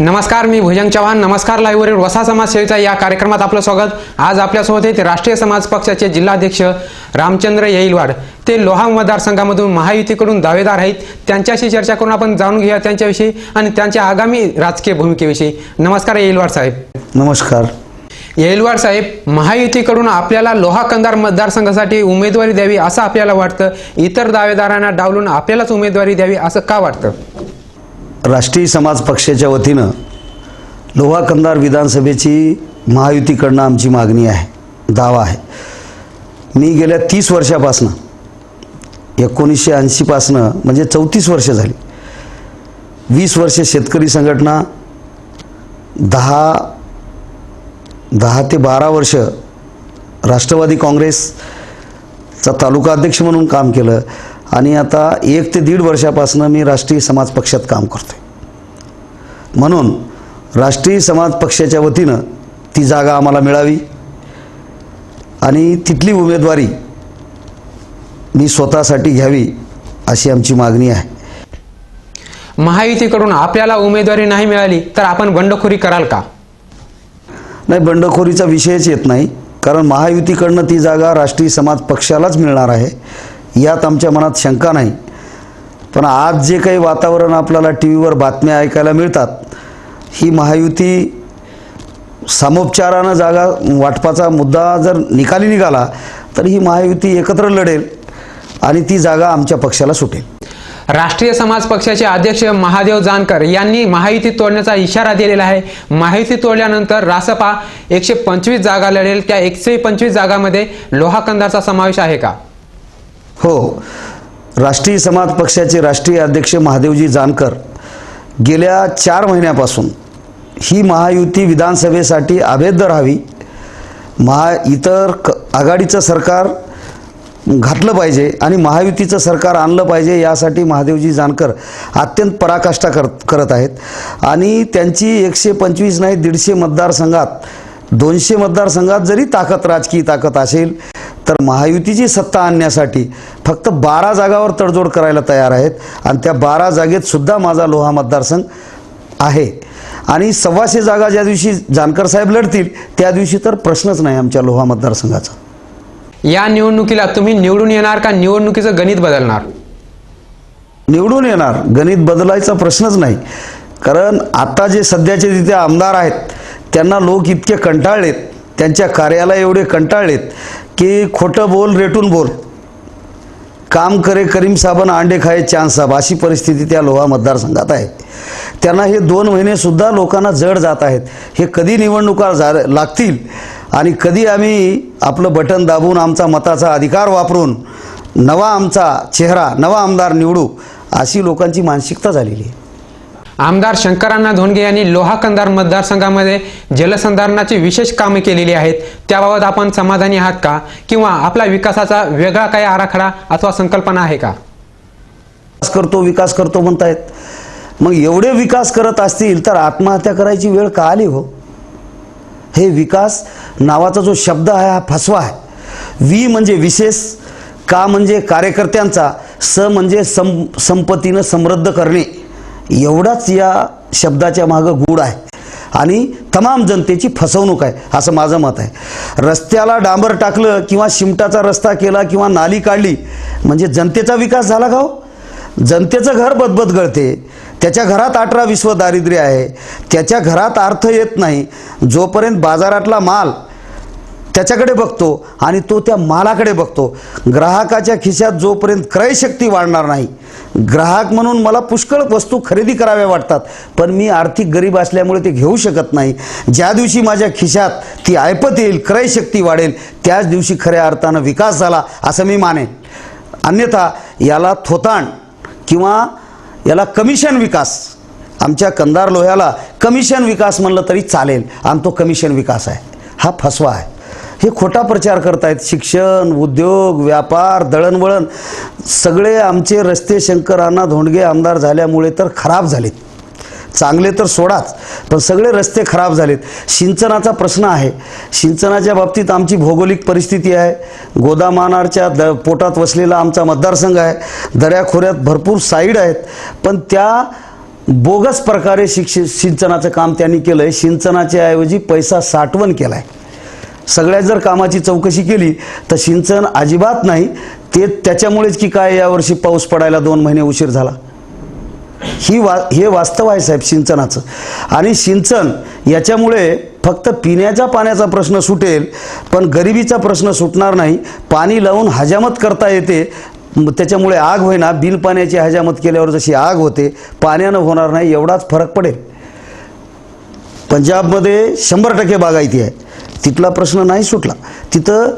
नमस्कार मी भुजंग चव्हाण. नमस्कार लाईव्हवरील वसा समाज सेवेचा या कार्यक्रमात आपलं स्वागत. आज आपल्यासोबत आहेत राष्ट्रीय समाज पक्षाचे जिल्हाध्यक्ष रामचंद्र येईलवाड. ते लोहा मतदारसंघामधून महायुतीकडून दावेदार आहेत. त्यांच्याशी चर्चा करून आपण जाणून घेऊया त्यांच्याविषयी आणि त्यांच्या आगामी राजकीय भूमिकेविषयी. नमस्कार येईलवाड साहेब. नमस्कार. येईलवाड साहेब महायुतीकडून आपल्याला लोहा कंदार मतदारसंघासाठी उमेदवारी द्यावी असं आपल्याला वाटतं. इतर दावेदारांना डावलून आपल्यालाच उमेदवारी द्यावी असं का वाटतं? राष्ट्रीय समाज पक्षाच्या वतीनं लोहा कंदार विधानसभेची महायुतीकडनं आमची मागणी आहे दावा आहे. मी गेल्या तीस वर्षापासनं एकोणीसशे ऐंशीपासनं म्हणजे चौतीस वर्ष झाली. वीस वर्ष शेतकरी संघटना दहा दहा ते बारा वर्ष राष्ट्रवादी काँग्रेसचा तालुका अध्यक्ष म्हणून काम केलं. आणि आता एक ते दीड वर्षापासून मी राष्ट्रीय समाज पक्षात काम करतोय. म्हणून राष्ट्रीय समाज पक्षाच्या वतीनं ती जागा आम्हाला मिळावी आणि तिथली उमेदवारी मी स्वतःसाठी घ्यावी अशी आमची मागणी आहे. महायुतीकडून आपल्याला उमेदवारी नाही मिळाली तर आपण बंडखोरी कराल का? नाही बंडखोरीचा विषयच येत नाही कारण महायुतीकडनं ती जागा राष्ट्रीय समाज पक्षालाच मिळणार आहे. यात आमच्या मनात शंका नाही. पण आज जे काही वातावरण आपल्याला टी व्हीवर बातम्या ऐकायला मिळतात ही महायुती सामोपचारानं जागा वाटपाचा मुद्दा जर निकाली निघाला तर ही महायुती एकत्र लढेल आणि ती जागा आमच्या पक्षाला सुटेल. राष्ट्रीय समाज पक्षाचे अध्यक्ष महादेव जानकर यांनी महायुती तोडण्याचा इशारा दिलेला आहे. महायुती तोडल्यानंतर रासपा एकशे पंचवीस जागा लढेल. त्या एकशे पंचवीस जागामध्ये लोहा कंदारचा समावेश आहे का? हो. राष्ट्रीय समाज पक्षाचे राष्ट्रीय अध्यक्ष महादेवजी जानकर गेल्या चार महिन्यापासून ही महायुती विधानसभेसाठी अभेद्य राहावी महा इतर क आघाडीचं सरकार घातलं पाहिजे आणि महायुतीचं सरकार आणलं पाहिजे यासाठी महादेवजी जानकर अत्यंत पराकाष्ठा कर करत आहेत. आणि त्यांची एकशे पंचवीस नाही दीडशे मतदारसंघात दोनशे मतदारसंघात जरी ताकद राजकीय ताकद असेल तर महायुतीची सत्ता आणण्यासाठी फक्त बारा जागावर तडजोड करायला तयार आहेत आणि त्या बारा जागेत सुद्धा माझा लोहा मतदारसंघ आहे. आणि सव्वाशे जागा ज्या दिवशी जानकर साहेब लढतील त्या दिवशी तर प्रश्नच नाही आमच्या लोहा मतदारसंघाचा. या निवडणुकीला तुम्ही निवडून येणार का? निवडणुकीचं गणित बदलणार? निवडून येणार. गणित बदलायचा प्रश्नच नाही. कारण आता जे सध्याचे तिथे आमदार आहेत त्यांना लोक इतके कंटाळलेत त्यांच्या कार्याला एवढे कंटाळलेत की खोटं बोल रेटून बोल. काम करे करीम साबन अंडे खाये चान साब. अशी परिस्थिती त्या लोहा मतदारसंघात आहे. त्यांना हे दोन महिनेसुद्धा लोकांना जड जात आहेत. हे कधी निवडणुका जा लागतील आणि कधी आम्ही आपलं बटन दाबून आमचा मताचा अधिकार वापरून नवा आमचा चेहरा नवा आमदार निवडू अशी लोकांची मानसिकता झालेली आहे. आमदार शंकरांना धोंडगे यांनी लोहा कंदार मतदारसंघामध्ये जलसंधारणाची विशेष कामे केलेली आहेत. त्याबाबत आपण समाधानी आहात का? किंवा आपला विकासाचा वेगळा काही आराखडा अथवा संकल्पना आहे का? विकास करतो विकास करतो म्हणतायत. मग एवढे विकास करत असतील तर आत्महत्या करायची वेळ का आली हो? हे विकास नावाचा जो शब्द आहे हा फसवा आहे. वी म्हणजे विशेष का म्हणजे कार्यकर्त्यांचा स म्हणजे सं संपत्तीनं समृद्ध करणे. एवढाच या शब्दाच्या मागं गूढ आहे. आणि तमाम जनतेची फसवणूक आहे असं माझं मत आहे. रस्त्याला डांबर टाकलं किंवा शिमटाचा रस्ता केला किंवा नाली काढली म्हणजे जनतेचा विकास झाला का हो? जनतेचं घर बदबद गळते. त्याच्या घरात अठरा विश्व दारिद्र्य आहे. त्याच्या घरात अर्थ येत नाही. जोपर्यंत बाजारातला माल त्याच्याकडे बघतो आणि तो त्या मालाकडे बघतो. ग्राहकाच्या खिशात जोपर्यंत क्रयशक्ती वाढणार नाही ग्राहक म्हणून मला पुष्कळ वस्तू खरेदी कराव्या वाटतात पण मी आर्थिक गरीब असल्यामुळे ते घेऊ शकत नाही. ज्या दिवशी माझ्या खिशात ती ऐपत येईल क्रयशक्ती वाढेल त्याच दिवशी खऱ्या अर्थानं विकास झाला असं मी मानेन. अन्यथा याला थोताण किंवा याला कमिशन विकास आमच्या कंदार लोह्याला कमिशन विकास म्हणलं तरी चालेल. आणि तो कमिशन विकास आहे. हा फसवा आहे. हे खोटा प्रचार करतायत. शिक्षण उद्योग व्यापार दळणवळण सगळे आमचे रस्ते शंकरांना धोंडगे आमदार झाल्यामुळे तर खराब झालेत. चांगले तर सोडाच पण सगळे रस्ते खराब झालेत. सिंचनाचा प्रश्न आहे. सिंचनाच्या बाबतीत आमची भौगोलिक परिस्थिती आहे. गोदामानारच्या द पोटात वसलेला आमचा मतदारसंघ आहे. दऱ्याखोऱ्यात भरपूर साईड आहेत. पण त्या बोगस प्रकारे शिक्ष सिंचनाचं काम त्यांनी केलं आहे सिंचनाच्या ऐवजी पैसा साठवण केला आहे सगळ्या जर कामाची चौकशी केली तर सिंचन अजिबात नाही. ते त्याच्यामुळेच की काय यावर्षी पाऊस पडायला दोन महिने उशीर झाला. ही वा हे वास्तव आहे साहेब सिंचनाचं. आणि सिंचन याच्यामुळे फक्त पिण्याच्या पाण्याचा प्रश्न सुटेल पण गरिबीचा प्रश्न सुटणार नाही. पाणी लावून हजामत करता येते. त्याच्यामुळे आग होईना. बिल पाण्याची हजामत केल्यावर जशी आग होते पाण्यानं होणार नाही एवढाच फरक पडेल. पंजाबमध्ये शंभर टक्के बागायती आहे. तिथला प्रश्न नाही सुटला. तिथं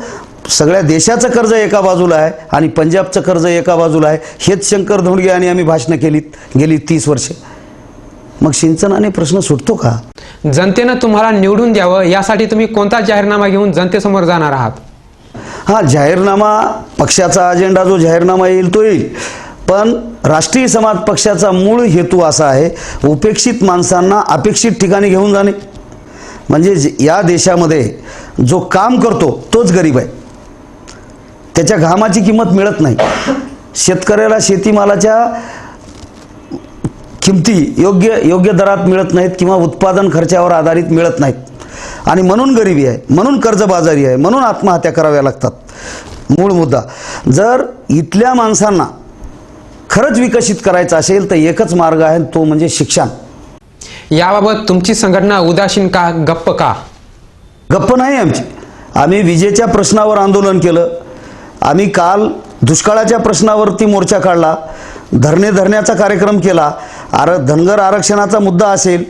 सगळ्या देशाचं कर्ज एका बाजूला आहे आणि पंजाबचं कर्ज एका बाजूला आहे. हेच शंकर धोंडगे आणि आम्ही भाषणं केलीत गेली तीस वर्षे. मग सिंचनाने प्रश्न सुटतो का? जनतेनं तुम्हाला निवडून द्यावं यासाठी तुम्ही कोणता जाहीरनामा घेऊन जनतेसमोर जाणार आहात? हा जाहीरनामा पक्षाचा अजेंडा जो जाहीरनामा येईल तो येईल. पण राष्ट्रीय समाज पक्षाचा मूळ हेतू असा आहे उपेक्षित माणसांना अपेक्षित ठिकाणी घेऊन जाणे. म्हणजे या देशामध्ये जो काम करतो तोच गरीब आहे. त्याच्या घामाची किंमत मिळत नाही. शेतकऱ्याला शेतीमालाच्या किमती योग्य योग्य दरात मिळत नाहीत किंवा उत्पादन खर्चावर आधारित मिळत नाहीत. आणि म्हणून गरिबी आहे म्हणून कर्जबाजारी आहे म्हणून आत्महत्या कराव्या लागतात. मूळ मुद्दा. जर इथल्या माणसांना खरंच विकसित करायचं असेल तर एकच मार्ग आहे तो म्हणजे शिक्षण. याबाबत तुमची संघटना उदासीन का गप्प का? गप्प नाही आमची. आम्ही विजेच्या प्रश्नावर आंदोलन केलं. आम्ही काल दुष्काळाच्या प्रश्नावरती मोर्चा काढला. धरणे धरण्याचा कार्यक्रम केला. आर धनगर आरक्षणाचा मुद्दा असेल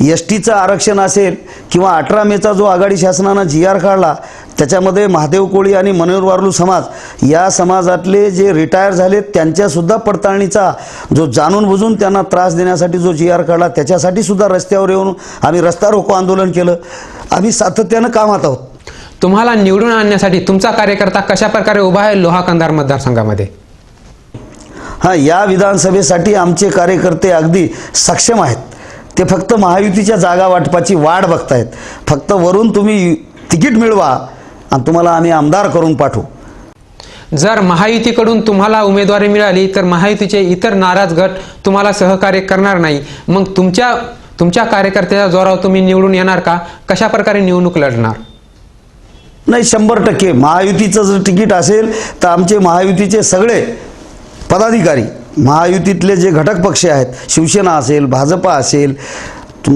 एस टीचं आरक्षण असेल किंवा अठरा मेचा जो आघाडी शासनानं जी आर काढला त्याच्यामध्ये महादेव कोळी आणि मनोहर वारलू समाज या समाजातले जे रिटायर झाले त्यांच्यासुद्धा पडताळणीचा जो जाणून बुजून त्यांना त्रास देण्यासाठी जो जी आर काढला त्याच्यासाठी सुद्धा रस्त्यावर येऊन आम्ही रस्ता रोको आंदोलन केलं. आम्ही सातत्यानं कामात आहोत. तुम्हाला निवडून आणण्यासाठी तुमचा कार्यकर्ता कशा प्रकारे उभा आहे लोहा कंधार मतदारसंघामध्ये? हां या विधानसभेसाठी आमचे कार्यकर्ते अगदी सक्षम आहेत. ते फक्त महायुतीच्या जागा वाटपाची वाट बघतायत. फक्त वरून तुम्ही तिकीट मिळवा आणि तुम्हाला आम्ही आमदार करून पाठवू. जर महायुतीकडून तुम्हाला उमेदवारी मिळाली तर महायुतीचे इतर नाराज गट तुम्हाला सहकार्य करणार नाही. मग तुमच्या तुमच्या कार्यकर्त्याच्या जोरावर तुम्ही निवडून येणार का? कशा प्रकारे निवडणूक लढणार? नाही शंभर टक्के. महायुतीचं जर तिकीट असेल तर आमचे महायुतीचे सगळे पदाधिकारी महायुतीतले जे घटक पक्ष आहेत शिवसेना असेल भाजपा असेल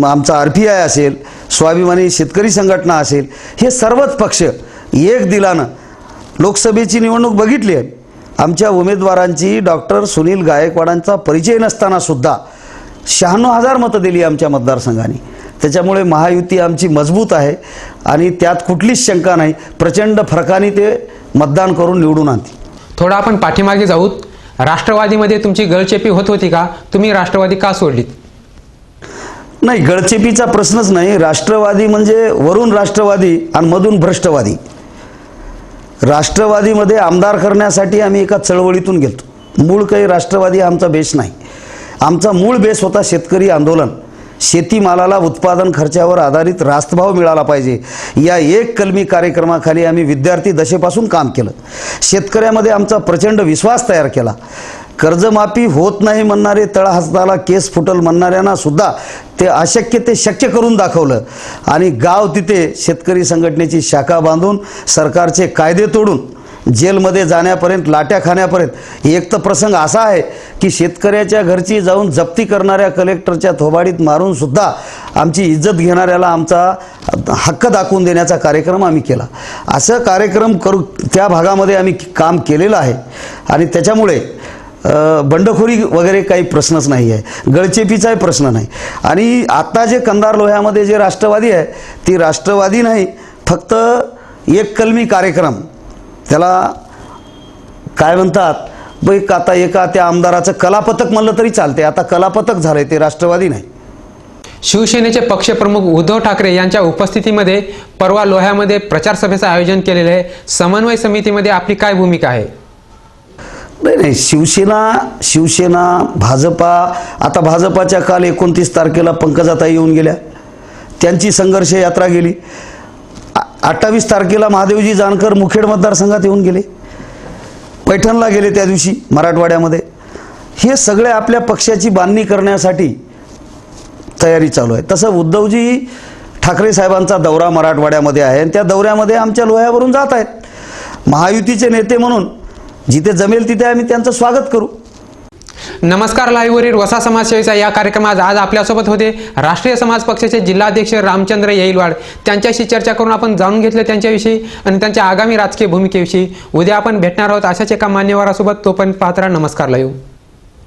आमचा आर पी आय असेल स्वाभिमानी शेतकरी संघटना असेल हे सर्वच पक्ष एक दिलानं. लोकसभेची निवडणूक बघितली आहे. आमच्या उमेदवारांची डॉक्टर सुनील गायकवाडांचा परिचय नसताना सुद्धा शहाण्णव हजार मतं दिली आमच्या मतदारसंघाने. त्याच्यामुळे महायुती आमची मजबूत आहे आणि त्यात कुठलीच शंका नाही. प्रचंड फरकाने ते मतदान करून निवडून आणतील. थोडं आपण पाठीमागे जाऊत. राष्ट्रवादीमध्ये तुमची गळचेपी होत होती का? तुम्ही राष्ट्रवादी का सोडलीत? नाही गळचेपीचा प्रश्नच नाही. राष्ट्रवादी म्हणजे वरून राष्ट्रवादी आणि मधून भ्रष्टवादी. राष्ट्रवादीमध्ये आमदार करण्यासाठी आम्ही एका चळवळीतून गेलो मूळ काही राष्ट्रवादी आमचा बेस नाही. आमचा मूळ बेस होता शेतकरी आंदोलन. शेतीमालाला उत्पादन खर्चावर आधारित रास्तभाव मिळाला पाहिजे. या एक कलमी कार्यक्रमाखाली आम्ही विद्यार्थी दशेपासून काम केलं. शेतकऱ्यामध्ये आमचा प्रचंड विश्वास तयार केला. कर्जमाफी होत नाही म्हणणारे तळहस्ताला केस फुटल म्हणणाऱ्यांना सुद्धा ते अशक्य ते शक्य करून दाखवलं. आणि गाव तिथे शेतकरी संघटनेची शाखा बांधून सरकारचे कायदे तोडून जेलमध्ये जाण्यापर्यंत लाट्या खाण्यापर्यंत. एक तर प्रसंग असा आहे की शेतकऱ्याच्या घरची जाऊन जप्ती करणाऱ्या कलेक्टरच्या थोबाडीत मारून सुद्धा आमची इज्जत घेणाऱ्याला आमचा हक्क दाखवून देण्याचा कार्यक्रम आम्ही केला. असं कार्यक्रम करू त्या भागामध्ये आम्ही काम केलेलं आहे. आणि त्याच्यामुळे बंडखोरी वगैरे काही प्रश्नच नाही आहे. गळचेपीचाही प्रश्न नाही. आणि आत्ता जे कंदार लोह्यामध्ये जे राष्ट्रवादी आहे ती राष्ट्रवादी नाही फक्त एक कलमी कार्यक्रम. त्याला काय म्हणतात? बैक आता एका त्या आमदाराचं कलापथक म्हणलं तरी चालते आता कलापथक झालंय ते राष्ट्रवादी नाही. शिवसेनेचे पक्षप्रमुख उद्धव ठाकरे यांच्या उपस्थितीमध्ये परवा लोह्यामध्ये प्रचार सभेचं आयोजन केलेलं आहे. समन्वय समितीमध्ये आपली काय भूमिका आहे? नाही नाही शिवसेना शिवसेना भाजपा आता भाजपाच्या काल एकोणतीस तारखेला पंकजाताई येऊन गेल्या. त्यांची संघर्ष यात्रा गेली. अठ्ठावीस तारखेला महादेवजी जानकर मुखेड मतदारसंघात येऊन गेले. पैठणला गेले त्या दिवशी मराठवाड्यामध्ये. हे सगळे आपल्या पक्षाची बांधणी करण्यासाठी तयारी चालू आहे. तसं उद्धवजी ठाकरे साहेबांचा दौरा मराठवाड्यामध्ये आहे आणि त्या दौऱ्यामध्ये आमच्या लोह्यावरून जात आहेत. महायुतीचे नेते म्हणून जिथे जमेल तिथे आम्ही त्यांचं स्वागत करू. नमस्कार लाईव्हवरील वसा समाजसेवेचा या कार्यक्रमात आज आपल्यासोबत होते राष्ट्रीय समाज पक्षाचे जिल्हाध्यक्ष रामचंद्र येईलवाड. त्यांच्याशी चर्चा करून आपण जाणून घेतलं त्यांच्याविषयी आणि त्यांच्या आगामी राजकीय भूमिकेविषयी. उद्या आपण भेटणार आहोत अशाच एका मान्यवरासोबत. तोपर्यंत पण राहा. नमस्कार लाईव्ह.